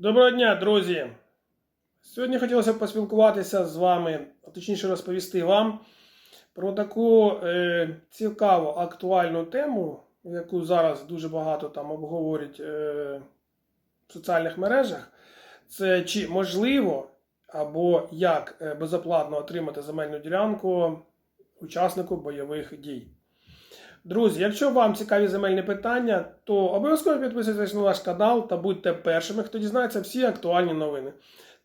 Доброго дня, друзі! Сьогодні хотілося б поспілкуватися з вами, а точніше розповісти вам про таку е, цікаву актуальну тему, яку зараз дуже багато там обговорюють е, в соціальних мережах. Це чи можливо або як е, безоплатно отримати земельну ділянку учаснику бойових дій. Друзі, якщо вам цікаві земельні питання, то обов'язково підписуйтесь на наш канал та будьте першими, хто дізнається всі актуальні новини.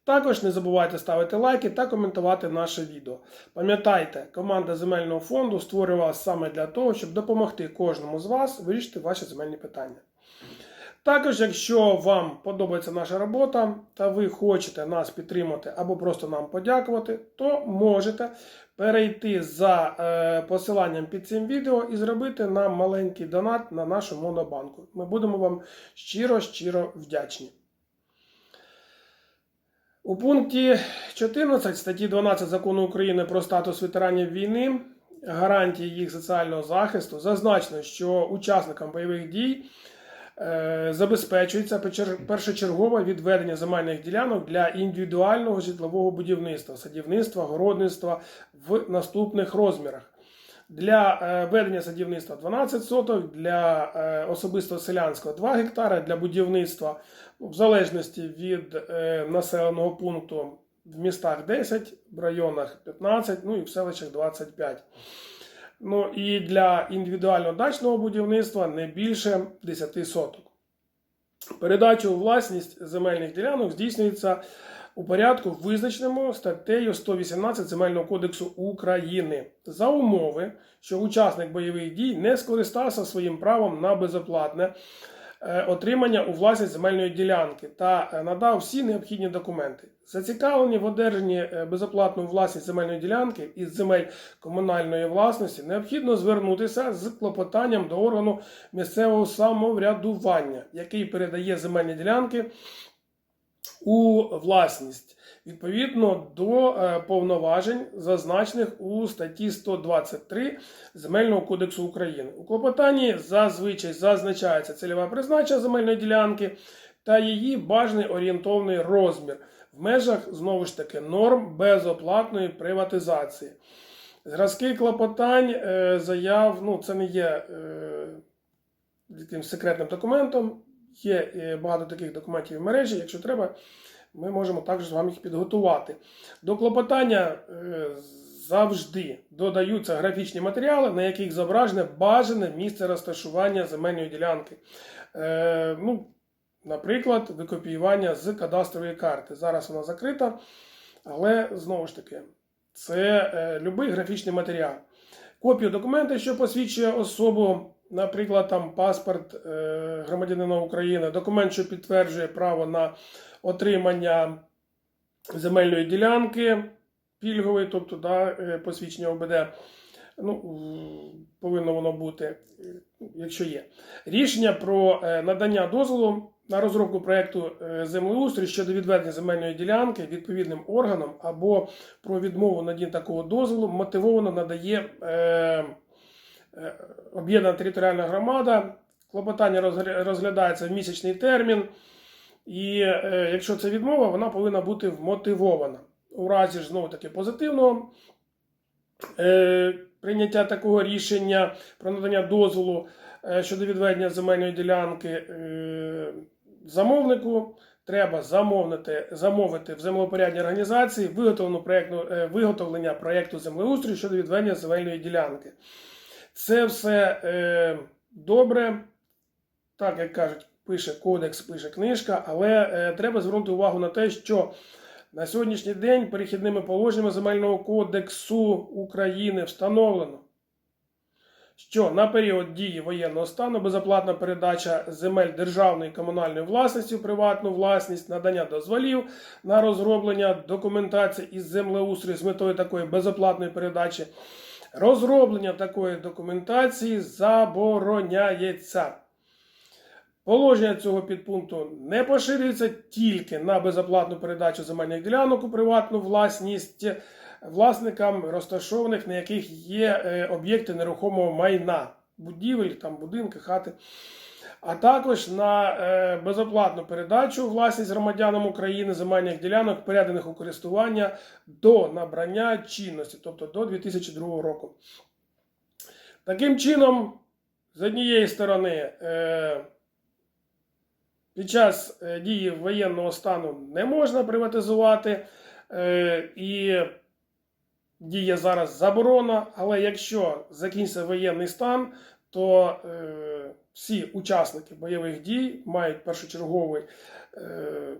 Також не забувайте ставити лайки та коментувати наше відео. Пам'ятайте, команда земельного фонду створювалася саме для того, щоб допомогти кожному з вас вирішити ваші земельні питання. Також, якщо вам подобається наша робота та ви хочете нас підтримати або просто нам подякувати, то можете перейти за е, посиланням під цим відео і зробити нам маленький донат на нашу монобанку. Ми будемо вам щиро-щиро вдячні. У пункті 14 статті 12 закону України про статус ветеранів війни, гарантії їх соціального захисту, зазначено, що учасникам бойових дій забезпечується першочергове відведення земельних ділянок для індивідуального житлового будівництва, садівництва, городництва в наступних розмірах. Для е, ведення садівництва 12 соток, для е, особисто селянського 2 гектари, для будівництва в залежності від е, населеного пункту в містах 10, в районах 15, ну і в селищах 25. Ну і для індивідуального дачного будівництва не більше 10 соток. Передача у власність земельних ділянок здійснюється у порядку, визначеному статтею 118 Земельного кодексу України за умови, що учасник бойових дій не скористався своїм правом на безоплатне отримання у власність земельної ділянки та е, надав всі необхідні документи. Зацікавлені в одержанні е, безоплатної власність земельної ділянки із земель комунальної власності необхідно звернутися з клопотанням до органу місцевого самоврядування, який передає земельні ділянки у власність відповідно до е, повноважень, зазначених у статті 123 Земельного кодексу України. У клопотанні зазвичай зазначається цільове призначення земельної ділянки та її бажаний орієнтовний розмір в межах знову ж таки норм безоплатної приватизації. Зразки клопотань, е, заяв, ну це не є е, якимсь секретним документом. Є е, багато таких документів в мережі. Якщо треба, ми можемо також з вами їх підготувати. До клопотання е, завжди додаються графічні матеріали, на яких зображене бажане місце розташування земельної ділянки. Е, Ну, Наприклад, викопіювання з кадастрової карти. Зараз вона закрита, але знову ж таки, це любий графічний матеріал. Копію документа, що посвідчує особу, наприклад, там паспорт е, громадянина України, документ, що підтверджує право на отримання земельної ділянки пільгової, тобто да, е, посвідчення ОБД. Ну, повинно воно бути, е, якщо є. Рішення про надання дозволу на розробку проєкту землеустрій щодо відведення земельної ділянки відповідним органам або про відмову надій такого дозволу мотивовано надає об'єднана територіальна громада. Клопотання розглядається в місячний термін. І е, якщо це відмова, вона повинна бути вмотивована. У разі ж знову таки позитивного е, прийняття такого рішення про надання дозволу е, щодо відведення земельної ділянки е, замовнику. Треба замовити, замовити в землепорядній організації виготовлену е, виготовлення проєкту землеустрою щодо відведення земельної ділянки. Це все е, добре, так як кажуть, пише кодекс, пише книжка, але е, треба звернути увагу на те, що на сьогоднішній день перехідними положеннями Земельного кодексу України встановлено, що на період дії воєнного стану безоплатна передача земель державної і комунальної власності у приватну власність, надання дозволів на розроблення документації із землеустрою з метою такої безоплатної передачі, розроблення такої документації забороняється. Положення цього підпункту не поширюється тільки на безоплатну передачу земельних ділянок у приватну власність власникам розташованих, на яких є е, об'єкти нерухомого майна, будівель, там, будинки, хати. А також на е, безоплатну передачу власність громадянам України земельних ділянок, переданих у користування до набрання чинності, тобто до 2002 року. Таким чином, з однієї сторони, е, під час е, дії воєнного стану не можна приватизувати, і діє зараз заборона, але якщо закінчиться воєнний стан, то всі учасники бойових дій мають першочерговий е,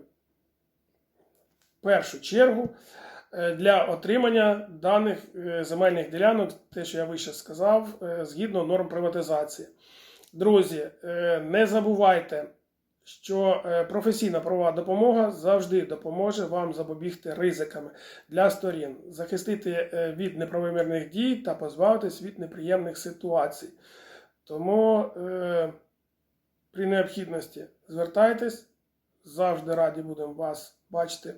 першу чергу е, для отримання даних е, земельних ділянок, те, що я вище сказав, е, згідно норм приватизації. Друзі, не забувайте, що професійна правова допомога завжди допоможе вам запобігти ризиками для сторін, захистити від неправомірних дій та позбавитись від неприємних ситуацій. Тому е, при необхідності звертайтесь, завжди раді будемо вас бачити,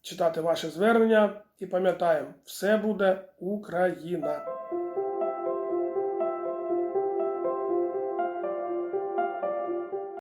читати ваше звернення і пам'ятаємо, все буде Україна!